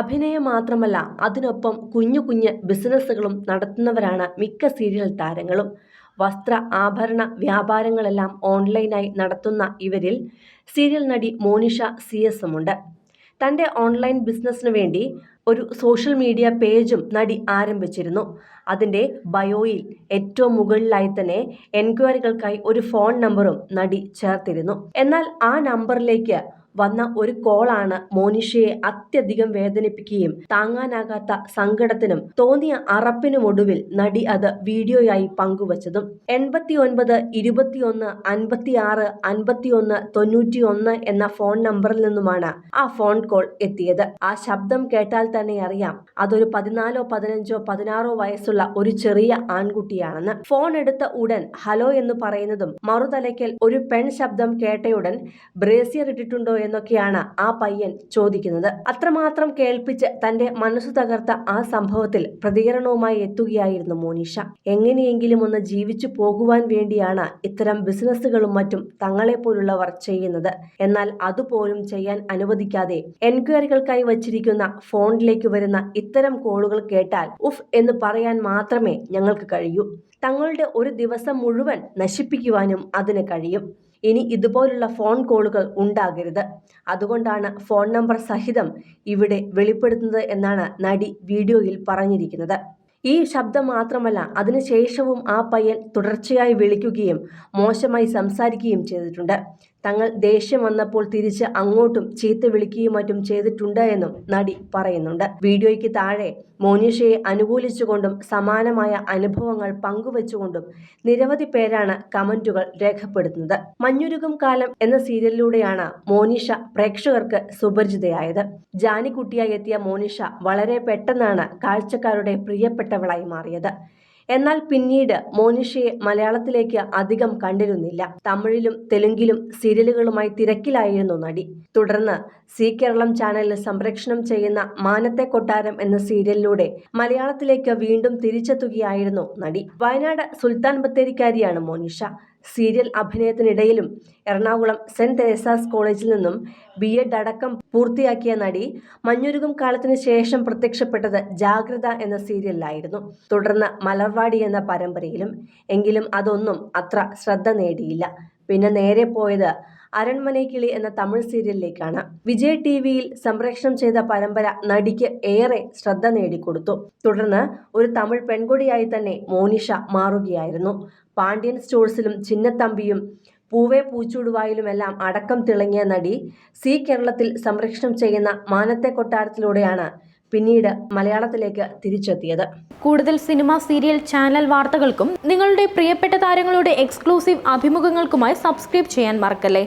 അഭിനയം മാത്രമല്ല അതിനൊപ്പം കുഞ്ഞു കുഞ്ഞ് ബിസിനസ്സുകളും നടത്തുന്നവരാണ് മിക്ക സീരിയൽ താരങ്ങളും. വസ്ത്ര ആഭരണ വ്യാപാരങ്ങളെല്ലാം ഓൺലൈനായി നടത്തുന്ന ഇവരിൽ സീരിയൽ നടി മോനിഷ സി എസുമുണ്ട് തന്റെ ഓൺലൈൻ ബിസിനസ്സിനു വേണ്ടി ഒരു സോഷ്യൽ മീഡിയ പേജും നടി ആരംഭിച്ചിരുന്നു. അതിന്റെ ബയോയിൽ ഏറ്റവും മുകളിലായി തന്നെ എൻക്വയറികൾക്കായി ഒരു ഫോൺ നമ്പറും നടി ചേർത്തിരുന്നു. എന്നാൽ ആ നമ്പറിലേക്ക് വന്ന ഒരു കോളാണ് മോനിഷയെ അത്യധികം വേദനിപ്പിക്കുകയും താങ്ങാനാകാത്ത സങ്കടത്തിനും തോന്നിയ അറപ്പിനുമൊടുവിൽ നടി അത് വീഡിയോയായി പങ്കുവച്ചതും. എൺപത്തി ഒൻപത് ഇരുപത്തിയൊന്ന് അൻപത്തിയാറ് അൻപത്തിയൊന്ന് തൊണ്ണൂറ്റിയൊന്ന് എന്ന ഫോൺ നമ്പറിൽ നിന്നുമാണ് ആ ഫോൺ കോൾ എത്തിയത്. ആ ശബ്ദം കേട്ടാൽ തന്നെ അറിയാം. അതൊരു പതിനാലോ പതിനഞ്ചോ പതിനാറോ വയസ്സുള്ള ഒരു ചെറിയ ആൺകുട്ടിയാണെന്ന്. ഫോൺ എടുത്ത ഉടൻ ഹലോ എന്ന് പറയുന്നതും മറുതലയ്ക്കൽ ഒരു പെൺ ശബ്ദം കേട്ടയുടൻ ബ്രേസിയർ ഇട്ടിട്ടുണ്ടോ എന്നൊക്കെയാണ് ആ പയ്യൻ ചോദിക്കുന്നത്. അത്രമാത്രം കേൾപ്പിച്ച് തന്റെ മനസ്സു തകർത്ത ആ സംഭവത്തിൽ പ്രതികരണവുമായി എത്തുകയായിരുന്നു മോനിഷ. എങ്ങനെയെങ്കിലും ഒന്ന് ജീവിച്ചു പോകുവാൻ വേണ്ടിയാണ് ഇത്തരം ബിസിനസ്സുകളും മറ്റും തങ്ങളെപ്പോലുള്ളവർ ചെയ്യുന്നത്. എന്നാൽ അതുപോലും ചെയ്യാൻ അനുവദിക്കാതെ എൻക്വയറികൾക്കായി വച്ചിരിക്കുന്ന ഫോണിലേക്ക് വരുന്ന ഇത്തരം കോളുകൾ കേട്ടാൽ ഉഫ് എന്ന് പറയാൻ മാത്രമേ ഞങ്ങൾക്ക് കഴിയൂ. തങ്ങളുടെ ഒരു ദിവസം മുഴുവൻ നശിപ്പിക്കുവാനും അതിന് കഴിയും. ഇനി ഇതുപോലുള്ള ഫോൺ കോളുകൾ ഉണ്ടാകരുത്. അതുകൊണ്ടാണ് ഫോൺ നമ്പർ സഹിതം ഇവിടെ വെളിപ്പെടുത്തുന്നത് എന്നാണ് നടി വീഡിയോയിൽ പറഞ്ഞിരിക്കുന്നത്. ഈ ശബ്ദം മാത്രമല്ല അതിനുശേഷവും ആ പയ്യൻ തുടർച്ചയായി വിളിക്കുകയും മോശമായി സംസാരിക്കുകയും ചെയ്തിട്ടുണ്ട്. തങ്ങൾ ദേഷ്യം വന്നപ്പോൾ തിരിച്ച് അങ്ങോട്ടും ചീത്ത വിളിക്കുകയും മറ്റും ചെയ്തിട്ടുണ്ട് എന്നും നടി പറയുന്നുണ്ട്. വീഡിയോയ്ക്ക് താഴെ മോനിഷയെ അനുകൂലിച്ചുകൊണ്ടും സമാനമായ അനുഭവങ്ങൾ പങ്കുവച്ചുകൊണ്ടും നിരവധി പേരാണ് കമന്റുകൾ രേഖപ്പെടുത്തുന്നത്. മഞ്ഞുരുകും കാലം എന്ന സീരിയലിലൂടെയാണ് മോനിഷ പ്രേക്ഷകർക്ക് സുപരിചിതയായത്. ജാനിക്കുട്ടിയായി എത്തിയ മോനിഷ വളരെ പെട്ടെന്നാണ് കാഴ്ചക്കാരുടെ പ്രിയപ്പെട്ടവളായി മാറിയത്. എന്നാൽ പിന്നീട് മോനിഷയെ മലയാളത്തിലേക്ക് അധികം കണ്ടിരുന്നില്ല. തമിഴിലും തെലുങ്കിലും സീരിയലുകളുമായി തിരക്കിലായിരുന്നു നടി. തുടർന്ന് സി കേരളം ചാനലിൽ സംപ്രേക്ഷണം ചെയ്യുന്ന മാനത്തെ കൊട്ടാരം എന്ന സീരിയലിലൂടെ മലയാളത്തിലേക്ക് വീണ്ടും തിരിച്ചെത്തുകയായിരുന്നു നടി. വയനാട് സുൽത്താൻ ബത്തേരിക്കാരിയാണ് മോനിഷ. സീരിയൽ അഭിനയത്തിനിടയിലും എറണാകുളം സെന്റ് തെരേസാസ് കോളേജിൽ നിന്നും ബി എഡ് അടക്കം പൂർത്തിയാക്കിയ നടി മഞ്ഞുരുകും കാലത്തിന് ശേഷം പ്രത്യക്ഷപ്പെട്ടത് ജാഗ്രത എന്ന സീരിയലിലായിരുന്നു. തുടർന്ന് മലർവാടി എന്ന പരമ്പരയിലും എങ്കിലും അതൊന്നും അത്ര ശ്രദ്ധ നേടിയില്ല. പിന്നെ നേരെ പോയത് അരൺമനെ കിളി എന്ന തമിഴ് സീരിയലിലേക്കാണ്. വിജയ് ടി വിയിൽ സംപ്രേഷണം ചെയ്ത പരമ്പര നടിക്ക് ഏറെ ശ്രദ്ധ നേടിക്കൊടുത്തു. തുടർന്ന് ഒരു തമിഴ് പെൺകൊടിയായി തന്നെ മോനിഷ മാറുകയായിരുന്നു. പാണ്ഡ്യൻ സ്റ്റോഴ്സിലും ചിന്നത്തമ്പിയും പൂവേ പൂച്ചൂടുവായിലുമെല്ലാം അടക്കം തിളങ്ങിയ നടി സി കേരളത്തിൽ സംരക്ഷണം ചെയ്യുന്ന മാനത്തെ കൊട്ടാരത്തിലൂടെയാണ് പിന്നീട് മലയാളത്തിലേക്ക് തിരിച്ചെത്തിയത്. കൂടുതൽ സിനിമ സീരിയൽ ചാനൽ വാർത്തകൾക്കും നിങ്ങളുടെ പ്രിയപ്പെട്ട താരങ്ങളുടെ എക്സ്ക്ലൂസീവ് അഭിമുഖങ്ങൾക്കുമായി സബ്സ്ക്രൈബ് ചെയ്യാൻ മറക്കല്ലേ?